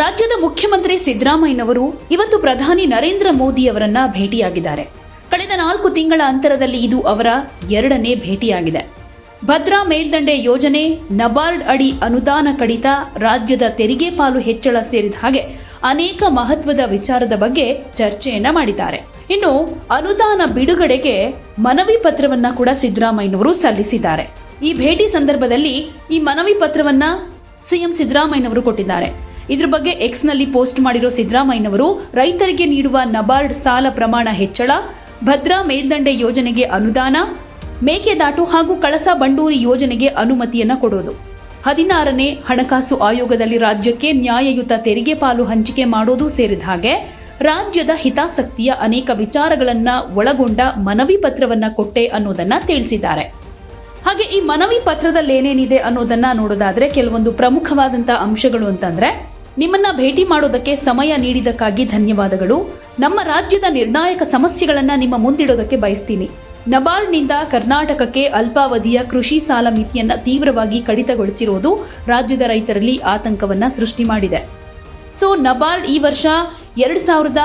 ರಾಜ್ಯದ ಮುಖ್ಯಮಂತ್ರಿ ಸಿದ್ದರಾಮಯ್ಯನವರು ಇವತ್ತು ಪ್ರಧಾನಿ ನರೇಂದ್ರ ಮೋದಿ ಅವರನ್ನ ಭೇಟಿಯಾಗಿದ್ದಾರೆ. ಕಳೆದ ನಾಲ್ಕು ತಿಂಗಳ ಅಂತರದಲ್ಲಿ ಇದು ಅವರ ಎರಡನೇ ಭೇಟಿಯಾಗಿದೆ. ಭದ್ರಾ ಮೇಲ್ದಂಡೆ ಯೋಜನೆ, ನಬಾರ್ಡ್ ಅಡಿ ಅನುದಾನ ಕಡಿತ, ರಾಜ್ಯದ ತೆರಿಗೆ ಪಾಲು ಹೆಚ್ಚಳ ಸೇರಿದ ಹಾಗೆ ಅನೇಕ ಮಹತ್ವದ ವಿಚಾರದ ಬಗ್ಗೆ ಚರ್ಚೆಯನ್ನ ಮಾಡಿದ್ದಾರೆ. ಇನ್ನು ಅನುದಾನ ಬಿಡುಗಡೆಗೆ ಮನವಿ ಪತ್ರವನ್ನ ಕೂಡ ಸಿದ್ದರಾಮಯ್ಯನವರು ಸಲ್ಲಿಸಿದ್ದಾರೆ. ಈ ಭೇಟಿ ಸಂದರ್ಭದಲ್ಲಿ ಈ ಮನವಿ ಪತ್ರವನ್ನ ಸಿಎಂ ಸಿದ್ದರಾಮಯ್ಯನವರು ಕೊಟ್ಟಿದ್ದಾರೆ. ಇದ್ರ ಬಗ್ಗೆ ಎಕ್ಸ್ನಲ್ಲಿ ಪೋಸ್ಟ್ ಮಾಡಿರೋ ಸಿದ್ದರಾಮಯ್ಯನವರು, ರೈತರಿಗೆ ನೀಡುವ ನಬಾರ್ಡ್ ಸಾಲ ಪ್ರಮಾಣ ಹೆಚ್ಚಳ, ಭದ್ರಾ ಮೇಲ್ದಂಡೆ ಯೋಜನೆಗೆ ಅನುದಾನ ಮೇಕೆದಾಟು ಹಾಗೂ ಕಳಸಾ ಬಂಡೂರಿ ಯೋಜನೆಗೆ ಅನುಮತಿಯನ್ನ ಕೊಡೋದು. ಹದಿನಾರನೇ ಹಣಕಾಸು ಆಯೋಗದಲ್ಲಿ ರಾಜ್ಯಕ್ಕೆ ನ್ಯಾಯಯುತ ತೆರಿಗೆ ಪಾಲು ಹಂಚಿಕೆ ಮಾಡೋದು ಸೇರಿದ ಹಾಗೆ, ರಾಜ್ಯದ ಹಿತಾಸಕ್ತಿಯ ಅನೇಕ ವಿಚಾರಗಳನ್ನ ಒಳಗೊಂಡ ಮನವಿ ಪತ್ರವನ್ನ ಕೊಟ್ಟೆ ಅನ್ನೋದನ್ನ ತಿಳಿಸಿದ್ದಾರೆ. ಹಾಗೆ ಈ ಮನವಿ ಪತ್ರದಲ್ಲಿ ಏನೇನಿದೆ ಅನ್ನೋದನ್ನ ನೋಡೋದಾದ್ರೆ, ಕೆಲವೊಂದು ಪ್ರಮುಖವಾದಂತಹ ಅಂಶಗಳು ಅಂತಂದ್ರೆ ನಿಮ್ಮನ್ನ ಭೇಟಿ ಮಾಡೋದಕ್ಕೆ ಸಮಯ ನೀಡಿದಕ್ಕಾಗಿ ಧನ್ಯವಾದಗಳು. ನಮ್ಮ ರಾಜ್ಯದ ನಿರ್ಣಾಯಕ ಸಮಸ್ಯೆಗಳನ್ನ ನಿಮ್ಮ ಮುಂದಿಡೋದಕ್ಕೆ ಬಯಸ್ತೀನಿ. ನಬಾರ್ಡ್ನಿಂದ ಕರ್ನಾಟಕಕ್ಕೆ ಅಲ್ಪಾವಧಿಯ ಕೃಷಿ ಸಾಲ ಮಿತಿಯನ್ನ ತೀವ್ರವಾಗಿ ಕಡಿತಗೊಳಿಸಿರೋದು ರಾಜ್ಯದ ರೈತರಲ್ಲಿ ಆತಂಕವನ್ನ ಸೃಷ್ಟಿ ಮಾಡಿದೆ. ಸೊ, ನಬಾರ್ಡ್ ಈ ವರ್ಷ ಎರಡು ಸಾವಿರದ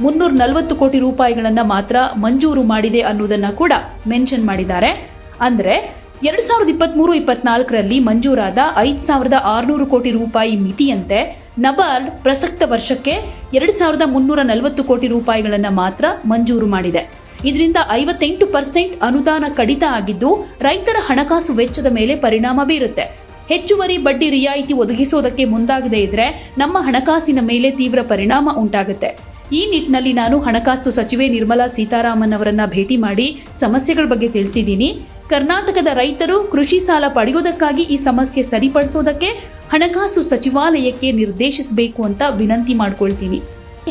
ಮುನ್ನೂರ ನಲವತ್ತು ಕೋಟಿ ರೂಪಾಯಿಗಳನ್ನ ಮಾತ್ರ ಮಂಜೂರು ಮಾಡಿದೆ ಅನ್ನೋದನ್ನ ಕೂಡ ಮೆನ್ಷನ್ ಮಾಡಿದ್ದಾರೆ. ಅಂದ್ರೆ, ಎರಡ್ ಸಾವಿರದ ಇಪ್ಪತ್ಮೂರು, ಇಪ್ಪತ್ನಾಲ್ಕರಲ್ಲಿ ಮಂಜೂರಾದ ಐದು ಸಾವಿರದ ಆರುನೂರು ಕೋಟಿ ರೂಪಾಯಿ ಮಿತಿಯಂತೆ ನಬಾರ್ಡ್ ಪ್ರಸಕ್ತ ವರ್ಷಕ್ಕೆ ಎರಡು ಸಾವಿರದ ಮುನ್ನೂರ ನಲವತ್ತು ಕೋಟಿ ರೂಪಾಯಿಗಳನ್ನು ಮಾತ್ರ ಮಂಜೂರು ಮಾಡಿದೆ. ಇದರಿಂದ ಐವತ್ತೆಂಟು ಪರ್ಸೆಂಟ್ ಅನುದಾನ ಕಡಿತ ಆಗಿದ್ದು, ರೈತರ ಹಣಕಾಸು ವೆಚ್ಚದ ಮೇಲೆ ಪರಿಣಾಮ ಬೀರುತ್ತೆ. ಹೆಚ್ಚುವರಿ ಬಡ್ಡಿ ರಿಯಾಯಿತಿ ಒದಗಿಸೋದಕ್ಕೆ ಮುಂದಾಗದೇ ಇದ್ರೆ ನಮ್ಮ ಹಣಕಾಸಿನ ಮೇಲೆ ತೀವ್ರ ಪರಿಣಾಮ ಉಂಟಾಗುತ್ತೆ. ಈ ನಿಟ್ಟಿನಲ್ಲಿ ನಾನು ಹಣಕಾಸು ಸಚಿವೆ ನಿರ್ಮಲಾ ಸೀತಾರಾಮನ್ ಅವರನ್ನ ಭೇಟಿ ಮಾಡಿ ಸಮಸ್ಯೆಗಳ ಬಗ್ಗೆ ತಿಳಿಸಿದ್ದೀನಿ. ಕರ್ನಾಟಕದ ರೈತರು ಕೃಷಿ ಸಾಲ ಪಡೆಯುವುದಕ್ಕಾಗಿ ಈ ಸಮಸ್ಯೆ ಸರಿಪಡಿಸೋದಕ್ಕೆ ಹಣಕಾಸು ಸಚಿವಾಲಯಕ್ಕೆ ನಿರ್ದೇಶಿಸಬೇಕು ಅಂತ ವಿನಂತಿ ಮಾಡಿಕೊಳ್ತೀನಿ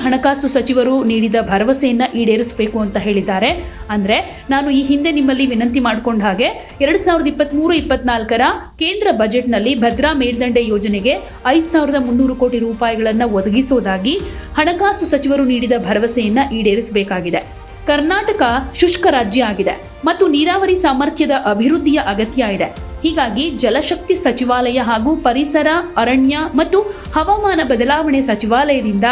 ಹಣಕಾಸು ಸಚಿವರು ನೀಡಿದ ಭರವಸೆಯನ್ನು ಈಡೇರಿಸಬೇಕು ಅಂತ ಹೇಳಿದ್ದಾರೆ. ಅಂದ್ರೆ ನಾನು ಈ ಹಿಂದೆ ನಿಮ್ಮಲ್ಲಿ ವಿನಂತಿ ಮಾಡ್ಕೊಂಡ ಹಾಗೆ ಎರಡ್ ಸಾವಿರದ ಇಪ್ಪತ್ತ್ಮೂರು ಇಪ್ಪತ್ನಾಲ್ಕರ ಕೇಂದ್ರ ಬಜೆಟ್ನಲ್ಲಿ ಭದ್ರಾ ಮೇಲ್ದಂಡೆ ಯೋಜನೆಗೆ ಐದು ಸಾವಿರದ ಮುನ್ನೂರು ಕೋಟಿ ರೂಪಾಯಿಗಳನ್ನು ಒದಗಿಸೋದಾಗಿ ಹಣಕಾಸು ಸಚಿವರು ನೀಡಿದ ಭರವಸೆಯನ್ನು ಈಡೇರಿಸಬೇಕಾಗಿದೆ. ಕರ್ನಾಟಕ ಶುಷ್ಕ ರಾಜ್ಯ ಆಗಿದೆ ಮತ್ತು ನೀರಾವರಿ ಸಾಮರ್ಥ್ಯದ ಅಭಿವೃದ್ಧಿಯ ಅಗತ್ಯ ಇದೆ. ಹೀಗಾಗಿ ಜಲಶಕ್ತಿ ಸಚಿವಾಲಯ ಹಾಗೂ ಪರಿಸರ, ಅರಣ್ಯ ಮತ್ತು ಹವಾಮಾನ ಬದಲಾವಣೆ ಸಚಿವಾಲಯದಿಂದ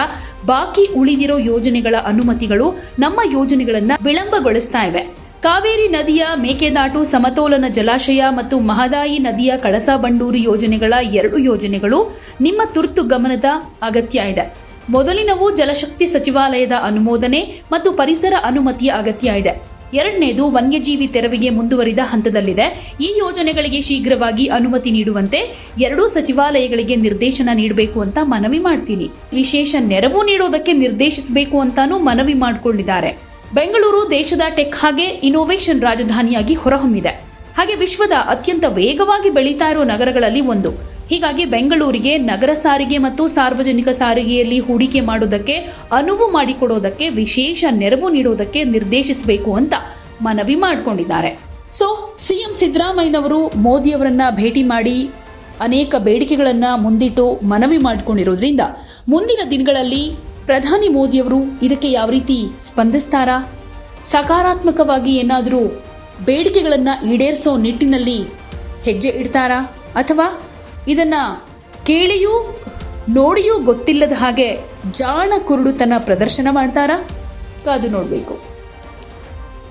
ಬಾಕಿ ಉಳಿದಿರೋ ಯೋಜನೆಗಳ ಅನುಮತಿಗಳು ನಮ್ಮ ಯೋಜನೆಗಳನ್ನು ವಿಳಂಬಗೊಳಿಸ್ತಾ ಇವೆ. ಕಾವೇರಿ ನದಿಯ ಮೇಕೆದಾಟು ಸಮತೋಲನ ಜಲಾಶಯ ಮತ್ತು ಮಹದಾಯಿ ನದಿಯ ಕಳಸಾ ಬಂಡೂರಿ ಯೋಜನೆಗಳ ಎರಡು ಯೋಜನೆಗಳು ನಿಮ್ಮ ತುರ್ತು ಗಮನದ ಅಗತ್ಯ ಇದೆ. ಮೊದಲಿನವು ಜಲಶಕ್ತಿ ಸಚಿವಾಲಯದ ಅನುಮೋದನೆ ಮತ್ತು ಪರಿಸರ ಅನುಮತಿಯ ಅಗತ್ಯ ಇದೆ. ಎರಡನೇದು ವನ್ಯಜೀವಿ ತೆರವಿಗೆ ಮುಂದುವರಿದ ಹಂತದಲ್ಲಿದೆ. ಈ ಯೋಜನೆಗಳಿಗೆ ಶೀಘ್ರವಾಗಿ ಅನುಮತಿ ನೀಡುವಂತೆ ಎರಡೂ ಸಚಿವಾಲಯಗಳಿಗೆ ನಿರ್ದೇಶನ ನೀಡಬೇಕು ಅಂತ ಮನವಿ ಮಾಡ್ತೀನಿ. ವಿಶೇಷ ನೆರವು ನೀಡೋದಕ್ಕೆ ನಿರ್ದೇಶಿಸಬೇಕು ಅಂತಾನೂ ಮನವಿ ಮಾಡಿಕೊಂಡಿದ್ದಾರೆ. ಬೆಂಗಳೂರು ದೇಶದ ಟೆಕ್ ಹಾಗೆ ಇನೋವೇಷನ್ ರಾಜಧಾನಿಯಾಗಿ ಹೊರಹೊಮ್ಮಿದೆ. ಹಾಗೆ ವಿಶ್ವದ ಅತ್ಯಂತ ವೇಗವಾಗಿ ಬೆಳೀತಾ ಇರೋ ನಗರಗಳಲ್ಲಿ ಒಂದು. ಹೀಗಾಗಿ ಬೆಂಗಳೂರಿಗೆ ನಗರ ಸಾರಿಗೆ ಮತ್ತು ಸಾರ್ವಜನಿಕ ಸಾರಿಗೆಯಲ್ಲಿ ಹೂಡಿಕೆ ಮಾಡುವುದಕ್ಕೆ, ಅನುವು ಮಾಡಿಕೊಡೋದಕ್ಕೆ ವಿಶೇಷ ನೆರವು ನೀಡೋದಕ್ಕೆ ನಿರ್ದೇಶಿಸಬೇಕು ಅಂತ ಮನವಿ ಮಾಡಿಕೊಂಡಿದ್ದಾರೆ. ಸೊ, ಸಿಎಂ ಸಿದ್ದರಾಮಯ್ಯನವರು ಮೋದಿಯವರನ್ನ ಭೇಟಿ ಮಾಡಿ ಅನೇಕ ಬೇಡಿಕೆಗಳನ್ನ ಮುಂದಿಟ್ಟು ಮನವಿ ಮಾಡಿಕೊಂಡಿರೋದ್ರಿಂದ ಮುಂದಿನ ದಿನಗಳಲ್ಲಿ ಪ್ರಧಾನಿ ಮೋದಿಯವರು ಇದಕ್ಕೆ ಯಾವ ರೀತಿ ಸ್ಪಂದಿಸ್ತಾರಾ? ಸಕಾರಾತ್ಮಕವಾಗಿ ಏನಾದರೂ ಬೇಡಿಕೆಗಳನ್ನು ಈಡೇರಿಸೋ ನಿಟ್ಟಿನಲ್ಲಿ ಹೆಜ್ಜೆ ಇಡ್ತಾರಾ? ಅಥವಾ ಇದನ್ನ ಕೇಳಿಯೂ ನೋಡಿಯೂ ಗೊತ್ತಿಲ್ಲದ ಹಾಗೆ ಜಾಣ ಕುರುಡುತನ ಪ್ರದರ್ಶನ ಮಾಡ್ತಾರಾ? ಕಾದು ನೋಡಬೇಕು.